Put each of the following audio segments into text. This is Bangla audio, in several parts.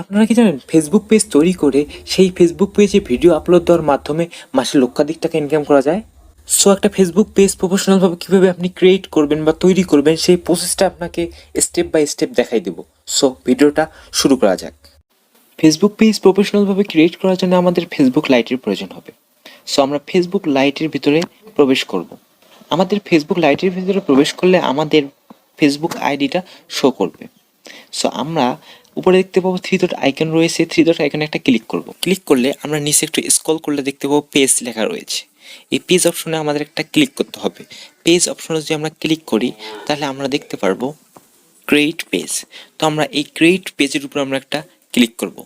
আপনারা কি জানেন ফেসবুক পেজ তৈরি করে সেই ফেসবুক পেজে ভিডিও আপলোড দেওয়ার মাধ্যমে মাসে লক্ষাধিক টাকা ইনকাম করা যায়? সো একটা ফেসবুক পেজ প্রফেশনালভাবে কীভাবে আপনি ক্রিয়েট করবেন বা তৈরি করবেন, সেই প্রসেসটা আপনাকে স্টেপ বাই স্টেপ দেখাই দেবো। সো ভিডিওটা শুরু করা যাক। ফেসবুক পেজ প্রফেশনালভাবে ক্রিয়েট করার জন্য আমাদের ফেসবুক লাইটের প্রয়োজন হবে। সো আমরা ফেসবুক লাইটের ভিতরে প্রবেশ করব। আমাদের ফেসবুক লাইটের ভিতরে প্রবেশ করলে আমাদের ফেসবুক আইডিটা শো করবে। সো আমরা উপরে দেখতে পাবো থ্রি ডট আইকন রয়েছে থ্রি ডট আইকনে একটা ক্লিক করব। ক্লিক করলে আমরা নিচে একটু স্ক্রল করলে দেখতে পাবো পেজ লেখা রয়েছে। এই পেজ অপশনে আমাদের একটা ক্লিক করতে হবে। পেজ অপশনে যদি আমরা ক্লিক করি, তাহলে আমরা দেখতে পারব ক্রিয়েট পেজ তো আমরা এই ক্রিয়েট পেজের উপর আমরা একটা ক্লিক করব।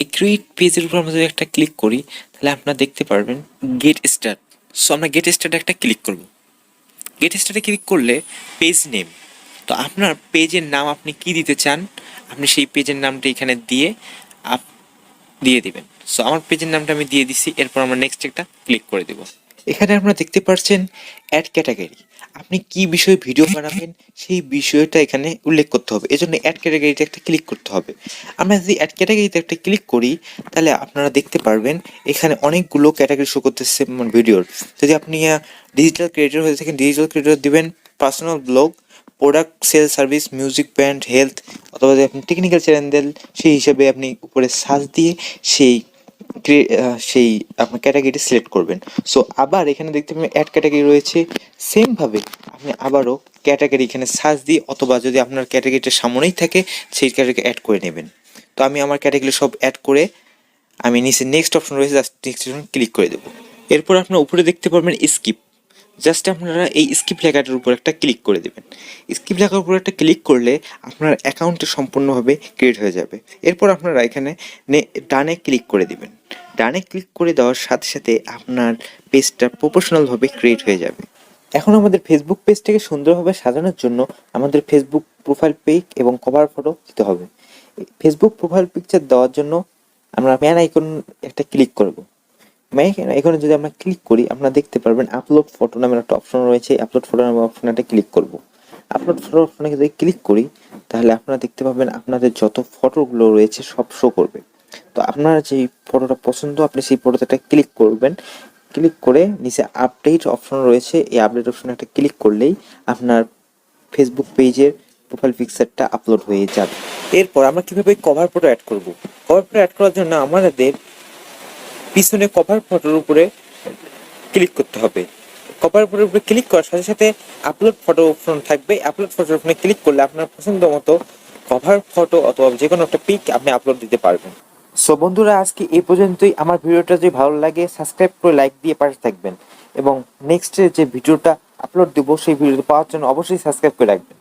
এই ক্রিয়েট পেজের উপর আমরা যদি একটা ক্লিক করি, তাহলে আপনারা দেখতে পারবেন গেট স্টার্ট সো আমরা গেট স্টার্টে একটা ক্লিক করব। গেট স্টার্টে ক্লিক করলে পেজ নেম তো আপনার পেজের নাম আপনি কি দিতে চান, আপনি সেই পেজের নামটা এখানে দিয়ে আপ, দিয়ে দিবেন। সো আমার পেজের নামটা আমি দিয়ে দিছি, এরপর আমরা নেক্সট একটা ক্লিক করে দেব। এখানে আপনারা দেখতে পাচ্ছেন অ্যাড ক্যাটাগরি আপনি কি বিষয়ে ভিডিও বানাবেন, সেই বিষয়টা এখানে উল্লেখ করতে হবে। এজন্য অ্যাড ক্যাটাগরিতে একটা ক্লিক করতে হবে। আমরা যদি অ্যাড ক্যাটাগরিতে একটা ক্লিক করি, তাহলে আপনারা দেখতে পারবেন, এখানে অনেকগুলো ক্যাটাগরি শো করতেছে ভিডিওর যদি আপনি ডিজিটাল ক্রিয়েটর হয়ে থাকেন ডিজিটাল ক্রিয়েটর দিবেন personal blog product sale service music band health অথবা আপনি টেকনিক্যাল চ্যানেল সেই হিসাবে আপনি উপরে সার্চ দিয়ে সেই সেই আপনার ক্যাটাগরিটি সিলেক্ট করবেন। সো আবার এখানে দেখতে পাবেন অ্যাড ক্যাটাগরি রয়েছে। সেমভাবে আপনি আবারও ক্যাটাগরি এখানে সার্চ দিয়ে অথবা যদি আপনার ক্যাটাগরিটা সামনেই থাকে, সেই ক্যাটাগরি অ্যাড করে নেবেন। তো আমি আমার ক্যাটাগরি সব অ্যাড করে আমি নিচে নেক্সট অপশন রয়েছে জাস্ট নেক্সট অপশন ক্লিক করে দেবো। এরপর আপনার উপরে দেখতে পারবেন স্কিপ জাস্ট আপনারা এই স্কিপ লেখাটার উপর একটা ক্লিক করে দেবেন। স্কিপ লেখার উপর একটা ক্লিক করলে আপনার অ্যাকাউন্টটা সম্পূর্ণভাবে ক্রিয়েট হয়ে যাবে। এরপর আপনারা এখানে ডানে ক্লিক করে দিবেন। ডানে ক্লিক করে দেওয়ার সাথে সাথে আপনার পেজটা প্রফেশনালভাবে ক্রিয়েট হয়ে যাবে। এখন আমাদের ফেসবুক পেজটাকে সুন্দরভাবে সাজানোর জন্য আমাদের ফেসবুক প্রোফাইল পিক এবং কভার ফটো দিতে হবে। ফেসবুক প্রোফাইল পিকচার দেওয়ার জন্য আমরা ম্যান আইকন একটা ক্লিক করব। আইকনে যদি আমরা ক্লিক করি, আপনারা দেখতে পারবেন আপলোড ফটো নামের একটা অপশন রয়েছে। আপলোড ফটো নামের অপশনে একটা ক্লিক করব। আপলোড ফটো অপশনে যদি ক্লিক করি, তাহলে আপনারা দেখতে পাবেন আপনাদের যত ফটোগুলো রয়েছে সব শো করবে। তো আপনার যেই ফটোটা পছন্দ, আপনি সেই ফটোতে একটা ক্লিক করবেন। ক্লিক করে নিচে আপডেট অপশন রয়েছে। এই আপডেট অপশনে একটা ক্লিক করলেই আপনার ফেসবুক পেজের প্রোফাইল পিকচারটা আপলোড হয়ে যাবে। এরপর আমরা কীভাবে কভার ফটো অ্যাড করব? কভার ফটো অ্যাড করার জন্য আমাদের পিছনে কভার ফটোর উপরে ক্লিক করতে হবে। কভার ফটোর উপরে ক্লিক করার সাথে সাথে আপলোড ফটো অপশন থাকবে। আপলোড ফটোর অপশনে ক্লিক করলে আপনার পছন্দ মতো কভার ফটো অথবা যে কোনো একটা পিক আপনি আপলোড দিতে পারবেন। সো বন্ধুরা, আজকে এই পর্যন্তই। আমার ভিডিওটা যদি ভালো লাগে সাবস্ক্রাইব করে লাইক দিয়ে পাশে থাকবেন এবং নেক্সট যে ভিডিওটা আপলোড দেবো, সেই ভিডিওটা পাওয়ার জন্য অবশ্যই সাবস্ক্রাইব করে রাখবেন।